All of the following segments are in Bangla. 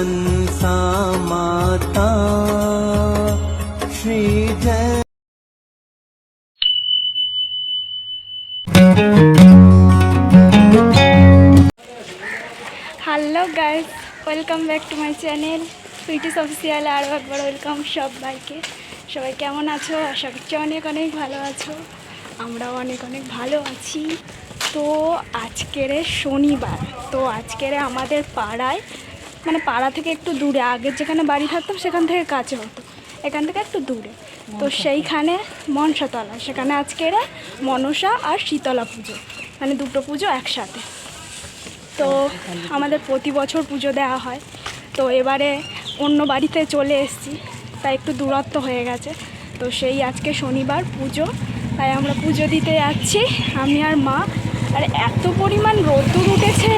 मनसा माता Shrijay hello guys welcome back to my channel sweeties official আরও একবার ওয়েলকাম সবাইকে সবাই কেমন আছো আশা করছি অনেক অনেক ভালো আছো আমরাও অনেক অনেক ভালো আছি তো আজকের শনিবার তো আজকের আমাদের পাড়ায় মানে পাড়া থেকে একটু দূরে আগের যেখানে বাড়ি থাকতাম সেখান থেকে কাছে হতো এখান থেকে একটু দূরে। তো সেইখানে মনসাতলা সেখানে আজকের মনসা আর শীতলা পুজো মানে দুটো পুজো একসাথে। তো আমাদের প্রতি বছর পুজো দেওয়া হয়। তো এবারে অন্য বাড়িতে চলে এসেছি তাই একটু দূরত্ব হয়ে গেছে। তো সেই আজকে শনিবার পুজো তাই আমরা পুজো দিতে যাচ্ছি আমি আর মা। আর এত পরিমাণ রোদ্দুর উঠেছে!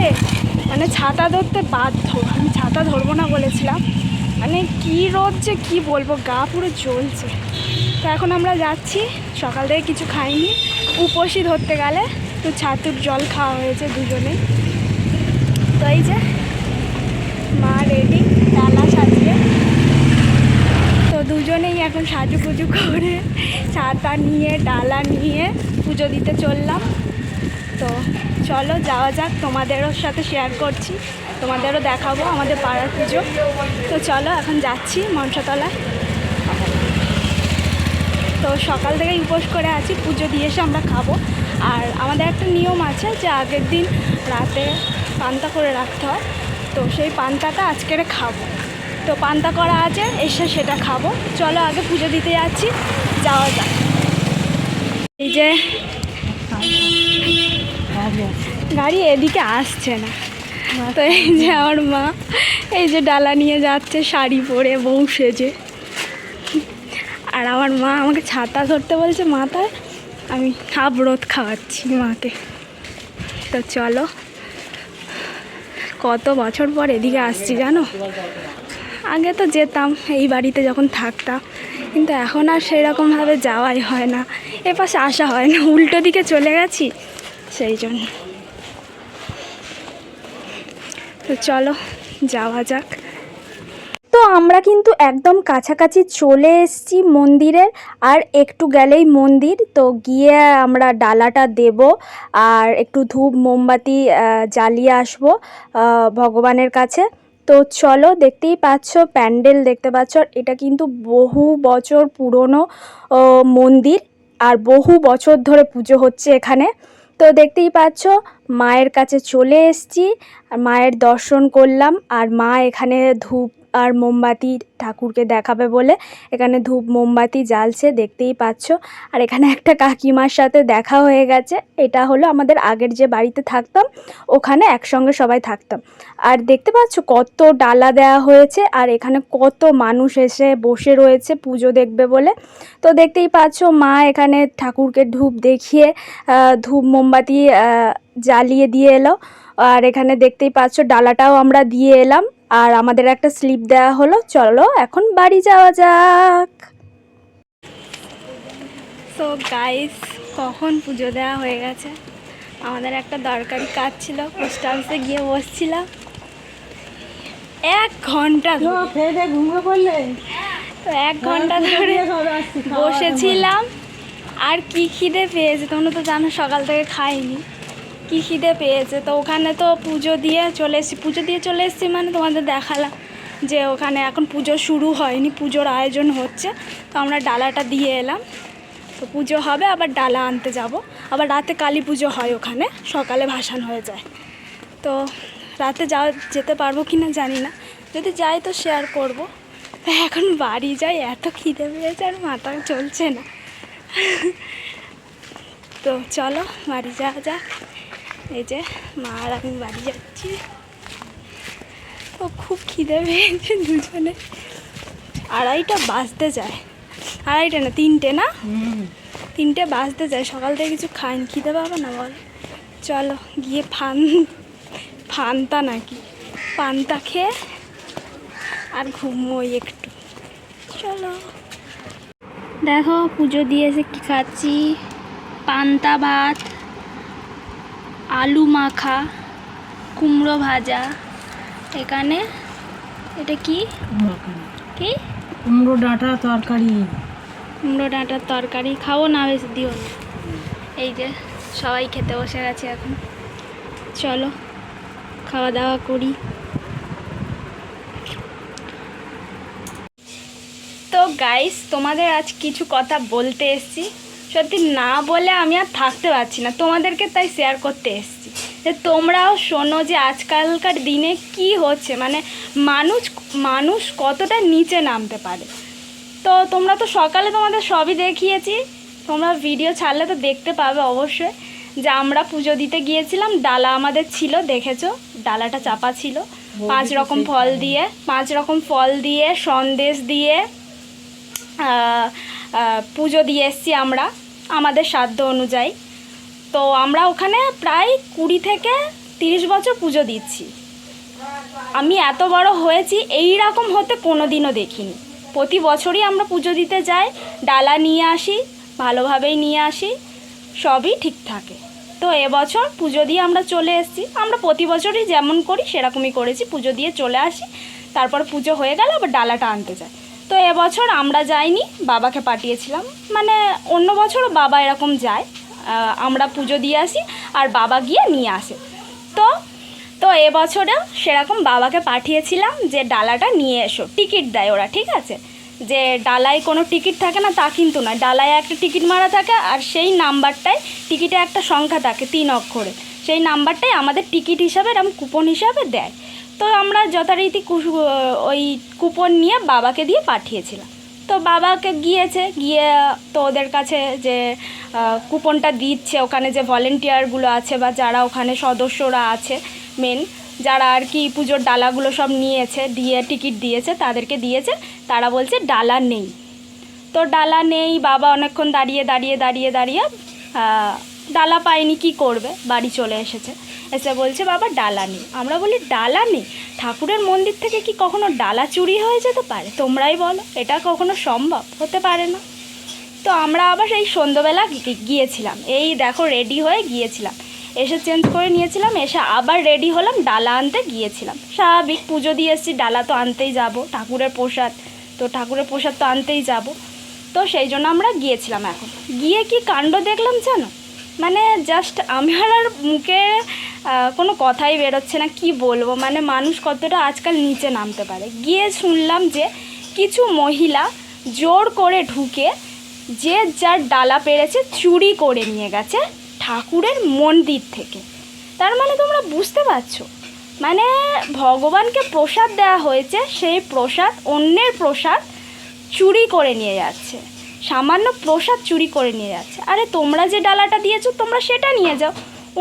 মানে ছাতা ধরতে বাধ্য। আমি ছাতা ধরবো না বলেছিলাম। মানে কী রোদ যে কী বলব, গা পুরো জ্বলছে। তো এখন আমরা যাচ্ছি। সকাল থেকে কিছু খাইনি। উপসই ধরতে গেলে তো ছাতুর জল খাওয়া হয়েছে দুজনেই। তো এই যে মা রেডি, ডালা সাজিয়ে। তো দুজনেই এখন সাজুগুজু করে ছাতা নিয়ে, ডালা নিয়ে পুজো দিতে চললাম। তো চলো, যাওয়া যাক, তোমাদেরও সাথে শেয়ার করছি, তোমাদেরও দেখাবো আমাদের পাড়ার পুজো। তো চলো, এখন যাচ্ছি মনসাতলায়। তো সকাল থেকেই উপোস করে আছি, পুজো দিয়ে এসে আমরা খাব। আর আমাদের একটা নিয়ম আছে যে আগের দিন রাতে পান্তা করে রাখতে হয়। তো সেই পান্তাটা আজকের খাব। তো পান্তা করা আছে, এসে সেটা খাব। চলো, আগে পুজো দিতে যাচ্ছি, যাওয়া যাক। এই যে গাড়ি এদিকে আসছে না। তো এই যে আমার মা, এই যে ডালা নিয়ে যাচ্ছে, শাড়ি পরে বউ সেজে। আর আমার মা আমাকে ছাতা ধরতে বলছে মাথায় আমি হাফ রোদ খাওয়াচ্ছি মাকে। তো চলো, কত বছর পর এদিকে আসছি জানো? আগে তো যেতাম, এই বাড়িতে যখন থাকতাম, কিন্তু এখন আর সেরকমভাবে যাওয়াই হয় না। এ পাশে আসা হয় না, উল্টো দিকে চলে গেছি। সেই জন্য। তো চলো, যাওয়া যাক। তো আমরা কিন্তু একদম কাছাকাছি চলে এসেছি মন্দিরের, আর একটু গেলেই মন্দির। তো গিয়ে আমরা ডালাটা দেব, আর একটু ধূপ, মোমবাতি জ্বালিয়ে আসব ভগবানের কাছে। তো চলো, দেখতেই পাচ্ছ, প্যান্ডেল দেখতে পাচ্ছ এটা কিন্তু বহু বছর পুরনো মন্দির, আর বহু বছর ধরে পুজো হচ্ছে এখানে। তো দেখতেই পাচ্ছ, মায়ের কাছে চলে এসছি। আর মায়ের দর্শন করলাম, আর মা এখানে ধূপ আর মোমবাতি ঠাকুরকে দেখাবে বলে। এখানে ধূপ মোমবাতি জ্বালছে, দেখতেই পাচ্ছ। আর এখানে একটা কাকিমার সাথে দেখা হয়ে গেছে। এটা হলো আমাদের আগের যে বাড়িতে থাকতাম, ওখানে একসঙ্গে সবাই থাকতাম। আর দেখতে পাচ্ছ কত ডালা দেওয়া হয়েছে, আর এখানে কত মানুষ এসে বসে রয়েছে পুজো দেখবে বলে। তো দেখতেই পাচ্ছ মা এখানে ঠাকুরকে ধূপ দেখিয়ে ধূপ মোমবাতি জ্বালিয়ে দিয়ে এলো। আর এখানে দেখতেই পাচ্ছ ডালাটাও আমরা দিয়ে এলাম। আর আমাদের একটা স্লিপ দেওয়া হলো। চলো এখন বাড়ি যাওয়া যাক। তো গাইস কখন পুজো দেওয়া হয়ে গেছে? আমাদের একটা দরকারি কাজ ছিল পোস্ট অফিসে গিয়ে বসছিলাম। এক ঘণ্টা তো এক ঘণ্টা ধরে বসেছিলাম। আর কি খিদে পেয়েছে তোমরা তো জানো সকাল থেকে খাইনি। কি খিদে পেয়েছে? তো ওখানে তো পুজো দিয়ে চলে এসেছি পুজো দিয়ে চলে এসেছি মানে তোমাদের দেখালাম যে ওখানে এখন পুজো শুরু হয়নি, পুজোর আয়োজন হচ্ছে। তো আমরা ডালাটা দিয়ে এলাম। তো পুজো হবে, আবার ডালা আনতে যাব। আবার রাতে কালী পুজো হয় ওখানে, সকালে ভাসান হয়ে যায়। তো রাতে যাওয়া যেতে পারব কি না জানি না। যদি যাই তো শেয়ার করব। এখন বাড়ি যাই, এত খিদে পেয়েছে আর মাথা চলছে না। তো চলো, বাড়ি যাওয়া যাক। এই যে মা আর আমি বাড়ি যাচ্ছি। তো খুব খিদে পেয়েছে দুজনে। আড়াইটা বাজতে যায়। আড়াইটা না তিনটে না? তিনটে বাজতে যায়। সকাল থেকে কিছু খাইনি খিদে পাবো না বল? চলো গিয়ে ফান ফান্তা নাকি। পান্তা খেয়ে আর ঘুমোই একটু। চলো। দেখো পুজো দিয়েছে কি খাচ্ছি? পান্তা ভাত। আলু মাখা কুমড়ো ভাজা এখানে এটা কি? কি? কুমড়ো ডাঁটা তরকারি। কুমড়ো ডাঁটার তরকারি খাও না বেশি দিও না। এই যে সবাই খেতে বসে গেছে এখন। চলো খাওয়া দাওয়া করি। তো গাইস তোমাদের আজ কিছু কথা বলতে এসেছি। সত্যি না বলে আমি আর থাকতে পারছি না। তোমাদেরকে তাই শেয়ার করতে এসেছি। যে তোমরাও শোনো যে আজকালকার দিনে কি হচ্ছে। মানে মানুষ মানুষ কতটা নিচে নামতে পারে। তো তোমরা তো সকালে তোমাদের সবই দেখিয়েছি। তোমরা ভিডিও ছাড়লে তো দেখতে পাবে অবশ্যই। যে আমরা পুজো দিতে গিয়েছিলাম ডালা আমাদের ছিল দেখেছ? ডালাটা চাপা ছিল। পাঁচ রকম ফল দিয়ে পাঁচ রকম ফল দিয়ে সন্দেশ দিয়ে পুজো দিয়ে এসছি আমরা। আমাদের সাধ্য অনুযায়ী। তো আমরা ওখানে প্রায় কুড়ি থেকে তিরিশ বছর পুজো দিচ্ছি। আমি এত বড় হয়েছি, এই রকম হতে কোনো দিনও দেখিনি। প্রতি বছরই আমরা পুজো দিতে যাই, ডালা নিয়ে আসি, ভালোভাবেই নিয়ে আসি, সবই ঠিক থাকে। তো এবছর পুজো দিয়ে আমরা চলে এসেছি। আমরা প্রতি বছরই যেমন করি, সেরকমই করেছি। পুজো দিয়ে চলে আসি, তারপর পুজো হয়ে গেলে আবার ডালাটা আনতে যাই। তো এবছর আমরা যাইনি, বাবাকে পাঠিয়েছিলাম। মানে অন্য বছরও বাবা এরকম যায় আমরা পুজো দিয়ে আসি আর বাবা গিয়ে নিয়ে আসে। তো তো এবছরেও সেরকম বাবাকে পাঠিয়েছিলাম যে ডালাটা নিয়ে এসো, টিকিট দেয় ওরা, ঠিক আছে? যে ডালায় কোনো টিকিট থাকে না তা কিন্তু নয়, ডালায় একটা টিকিট মারা থাকে আর সেই নাম্বারটায় টিকিটে একটা সংখ্যা থাকে তিন অক্ষরে। সেই নাম্বারটাই আমাদের টিকিট হিসাবে, এরকম কুপন হিসাবে দেয়। তো আমরা যথারীতি ওই কুপন নিয়ে বাবাকে দিয়ে পাঠিয়েছিলাম। তো বাবাকে গিয়েছে, গিয়ে তো ওদের কাছে যে কুপনটা দিচ্ছে, ওখানে যে ভলেন্টিয়ারগুলো আছে বা যারা ওখানে সদস্যরা আছে মেন যারা আর কি পুজোর ডালাগুলো সব নিয়েছে, দিয়ে টিকিট দিয়েছে, তাদেরকে দিয়েছে, তারা বলছে ডালা নেই। তো ডালা নেই, বাবা অনেকক্ষণ দাঁড়িয়ে দাঁড়িয়ে দাঁড়িয়ে দাঁড়িয়ে ডালা পায়নি, কি করবে? বাড়ি চলে এসেছে। এসে বলছে, বাবা, ডালা নেই। আমরা বলি, ডালা নেই? ঠাকুরের মন্দির থেকে কি কখনো ডালা চুরি হয়ে যেতে পারে? তোমরাই বলো, এটা কখনো সম্ভব? হতে পারে না। তো আমরা আবার সেই সন্ধ্যাবেলা গিয়েছিলাম। এই দেখো রেডি হয়ে গিয়েছিলাম। এসে চেঞ্জ করে নিয়েছিলাম, এসে আবার রেডি হলাম, ডালা আনতে গিয়েছিলাম। স্বাভাবিক, পুজো দিয়ে এসেছি, ডালা তো আনতেই যাব, ঠাকুরের প্রসাদ। তো ঠাকুরের প্রসাদ তো আনতেই যাব। তো সেই জন্য আমরা গিয়েছিলাম এখন। গিয়ে কি কাণ্ড দেখলাম জানো? মানে জাস্ট আমার আর মুখে কোনো কথাই বেরোচ্ছে না, কি বলব? মানে মানুষ কতটা আজকাল নিচে নামতে পারে। গিয়ে শুনলাম যে কিছু মহিলা জোর করে ঢুকে যে যার ডালা পেরেছে চুরি করে নিয়ে গেছে ঠাকুরের মন্দির থেকে। তার মানে তোমরা বুঝতে পারছ? মানে ভগবানকে প্রসাদ দেওয়া হয়েছে, সেই প্রসাদ অন্যের প্রসাদ চুরি করে নিয়ে যাচ্ছে। সামান্য প্রসাদ চুরি করে নিয়ে যাচ্ছে। আরে তোমরা যে ডালাটা দিয়েছ, তোমরা সেটা নিয়ে যাও।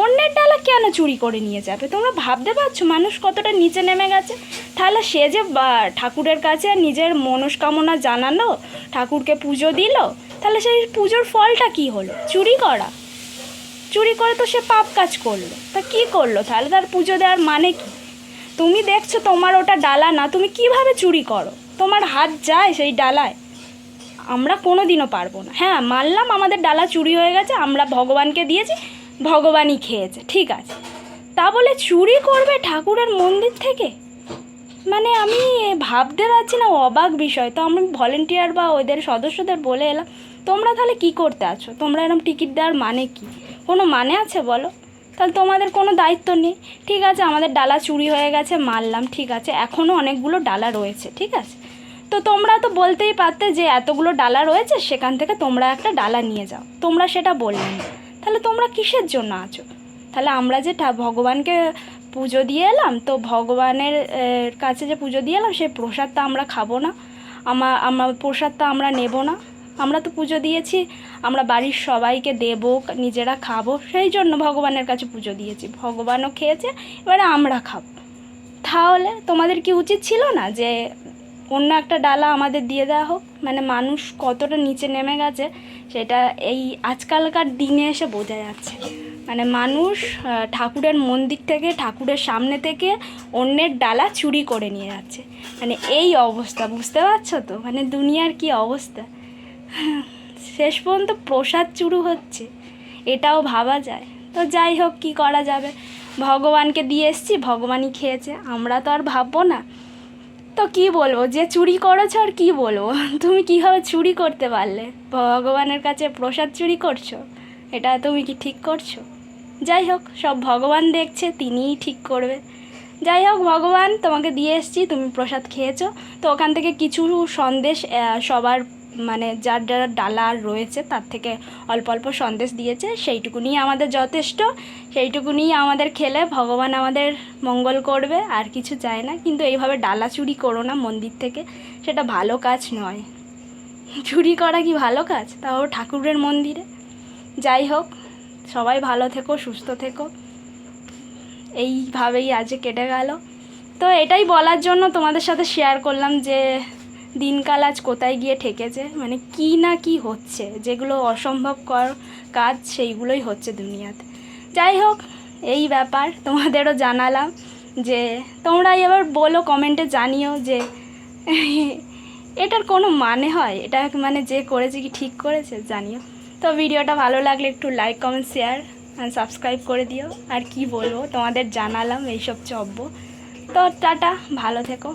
অন্যের ডালা কেন চুরি করে নিয়ে যাবে? তোমরা ভাবতে পারছ মানুষ কতটা নিচে নেমে গেছে? তাহলে সে যে ঠাকুরের কাছে নিজের মনস্কামনা জানালো, ঠাকুরকে পুজো দিল, তাহলে সেই পুজোর ফলটা কি হলো? চুরি করা। চুরি করে তো সে পাপ কাজ করল। তা কি করল? তাহলে তার পুজো দেওয়ার মানে কি? তুমি দেখছ তোমার ওটা ডালা না, তুমি কীভাবে চুরি করো? তোমার হাত যায় সেই ডালায়। আমরা কোনো দিনও পারব না। হ্যাঁ মানলাম আমাদের ডালা চুরি হয়ে গেছে, আমরা ভগবানকে দিয়েছি, ভগবানই খেয়েছে, ঠিক আছে। তা বলে চুরি করবে ঠাকুরের মন্দির থেকে? মানে আমি ভাবতে পারছি না, অবাক বিষয়। তো আমি ভলেন্টিয়ার বা ওদের সদস্যদের বলে এলাম, তোমরা তাহলে কি করতে আছো? তোমরা এরকম টিকিট দেওয়ার মানে কি? কোনো মানে আছে বলো? তাহলে তোমাদের কোনো দায়িত্ব নেই। ঠিক আছে, আমাদের ডালা চুরি হয়ে গেছে মারলাম ঠিক আছে। এখনও অনেকগুলো ডালা রয়েছে, ঠিক আছে? তো তোমরা তো বলতেই পারতে যে এতগুলো ডালা রয়েছে, সেখান থেকে তোমরা একটা ডালা নিয়ে যাও। তোমরা সেটা বললে না। তাহলে তোমরা কিসের জন্য আছো? তাহলে আমরা যে ভগবানকে পুজো দিয়ে এলাম, তো ভগবানের কাছে যে পুজো দিয়ে এলাম সেই প্রসাদটা আমরা খাব না। আমার আমার প্রসাদটা আমরা নেব না। আমরা তো পুজো দিয়েছি, আমরা বাড়ির সবাইকে দেবো, নিজেরা খাব। সেই জন্য ভগবানের কাছে পুজো দিয়েছি। ভগবানও খেয়েছে, এবারে আমরা খাব। তাহলে তোমাদের কি উচিত ছিল না যে অন্য একটা ডালা আমাদের দিয়ে দেওয়া হোক। মানে মানুষ কতটা নিচে নেমে গেছে, সেটা এই আজকালকার দিনে এসে বোঝা যাচ্ছে। মানে মানুষ ঠাকুরের মন্দির থেকে, ঠাকুরের সামনে থেকে অন্যের ডালা চুরি করে নিয়ে যাচ্ছে। মানে এই অবস্থা, বুঝতে পারছ তো? মানে দুনিয়ার কি অবস্থা? শেষ পর্যন্ত প্রসাদ চুরু হচ্ছে, এটাও ভাবা যায়। তো যাই হোক, কি করা যাবে? ভগবানকে দিয়ে এসছি, ভগবানই খেয়েছে। আমরা তো আর ভাববো না। তো কি বলব? যে চুরি করেছ আর কি বলব? তুমি কীভাবে চুরি করতে পারলে? ভগবানের কাছে প্রসাদ চুরি করছ? এটা তুমি কি ঠিক করছ? যাই হোক, সব ভগবান দেখছে, তিনিই ঠিক করবে। যাই হোক, ভগবান তোমাকে দিয়ে এসছি, তুমি প্রসাদ খেয়েছো। তো ওখান থেকে কিছু সন্দেশ সবার মানে যার যার ডালা রয়েছে, তার থেকে অল্প অল্প সন্দেশ দিয়েছে। সেইটুকুনি আমাদের যথেষ্ট। সেইটুকুনি আমাদের খেলে ভগবান আমাদের মঙ্গল করবে, আর কিছু চায় না। কিন্তু এইভাবে ডালা চুরি করো না মন্দির থেকে, সেটা ভালো কাজ নয়। চুরি করা কি ভালো কাজ? তাও ঠাকুরের মন্দিরে। যাই হোক, সবাই ভালো থেকো, সুস্থ থেকো। এইভাবেই আজকে কেটে গেল। তো এটাই বলার জন্য তোমাদের সাথে শেয়ার করলাম যে দিনকাল আজ কোথায় গিয়ে ঠেকেছে? মানে কি না কি হচ্ছে? যেগুলো অসম্ভব কর কাজ, সেইগুলোই হচ্ছে দুনিয়াতে। যাই হোক, এই ব্যাপার তোমাদেরও জানালাম যে তোমরা এবার বলো, কমেন্টে জানিও যে এটার কোনো মানে হয়? এটা মানে যে করেছে কি ঠিক করেছে? জানিও। তো ভিডিওটা ভালো লাগলে একটু লাইক কমেন্ট শেয়ার সাবস্ক্রাইব করে দিও। আর কি বলব, তোমাদের জানালাম এইসব চব্য তো টাটা, ভালো থেকো।